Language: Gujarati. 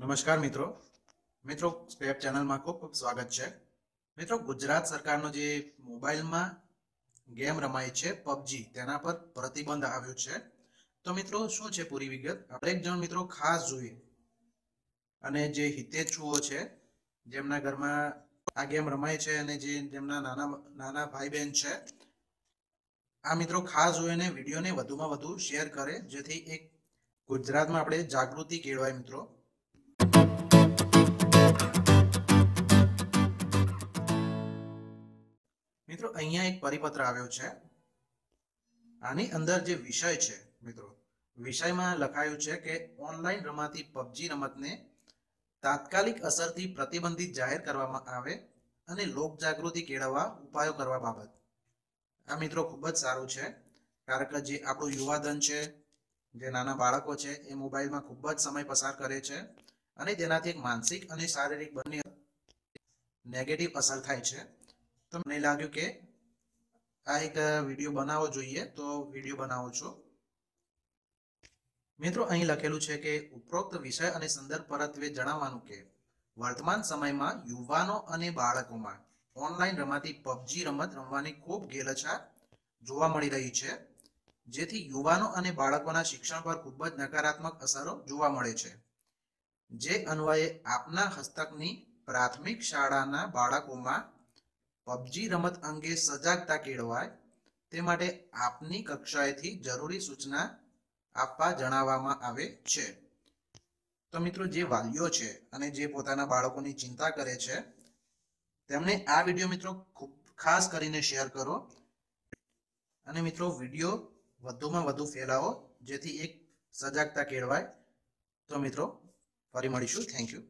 નમસ્કાર મિત્રો. મિત્રો, સ્પેપ ચેનલમાં ખૂબ ખૂબ સ્વાગત છે. મિત્રો, ગુજરાત સરકારનો જે મોબાઈલમાં ગેમ રમાય છે, પબજી, તેના પર પ્રતિબંધ આવ્યો છે. તો મિત્રો, શું છે પૂરી વિગત? દરેક જણ મિત્રો ખાસ જોઈએ. અને જે હિતેચ્છુઓ છે, જેમના ઘરમાં આ ગેમ રમાય છે અને જે જેમના નાના નાના ભાઈ બહેન છે, આ મિત્રો ખાસ જોઈને વિડીયોને વધુમાં વધુ શેર કરે, જેથી એક ગુજરાતમાં આપણે જાગૃતિ કેળવાય મિત્રો. મિત્રો, અહીંયા એક પરિપત્ર આવ્યો છે. આની અંદર જે વિષય છે, મિત્રો, વિષયમાં લખાયું છે કે ઓનલાઈન રમાતી પબજી રમતને તાત્કાલિક અસરથી પ્રતિબંધિત જાહેર કરવામાં આવે અને લોક જાગૃતિ કેળવવા ઉપાયો કરવા બાબત. આ, મિત્રો, ખૂબ જ સારું છે. કારણ કે જે આપણું યુવાધન છે, જે નાના બાળકો છે, એ મોબાઈલમાં ખૂબ જ સમય પસાર કરે છે અને તેનાથી એક માનસિક અને શારીરિક બંને નેગેટિવ અસર થાય છે. તો લાગ્યું કે આ એક વીડિયો બનાવવો જોઈએ, તો વીડિયો બનાવો છો. મિત્રો, અહીં લખેલું છે કે ઉપરોક્ત વિષય અને સંદર્ભ પરત્વે જણાવવાનું કે વર્તમાન સમયમાં યુવાનો અને બાળકોમાં ઓનલાઈન રમાતી પબજી રમત રમવાની ખૂબ ગેલછા જોવા મળી રહી છે, જેથી યુવાનો અને બાળકોના શિક્ષણ પર ખૂબ જ નકારાત્મક અસરો જોવા મળે છે. જે અન્વયે આપના હસ્તકની પ્રાથમિક શાળાના બાળકોમાં પબજી રમત અંગે સજાગતા કેળવાય તે માટે આપની કક્ષાએથી જરૂરી સૂચના આપવા જણાવવામાં આવે છે. તો મિત્રો, જે વાલીઓ છે અને જે પોતાના બાળકોની ચિંતા કરે છે, તેમને આ વીડિયો મિત્રો ખૂબ ખાસ કરીને શેર કરો. અને મિત્રો, વીડિયો વધુમાં વધુ ફેલાવો, જેથી એક સજાગતા કેળવાય. તો મિત્રો, ફરી મળીશું. Thank you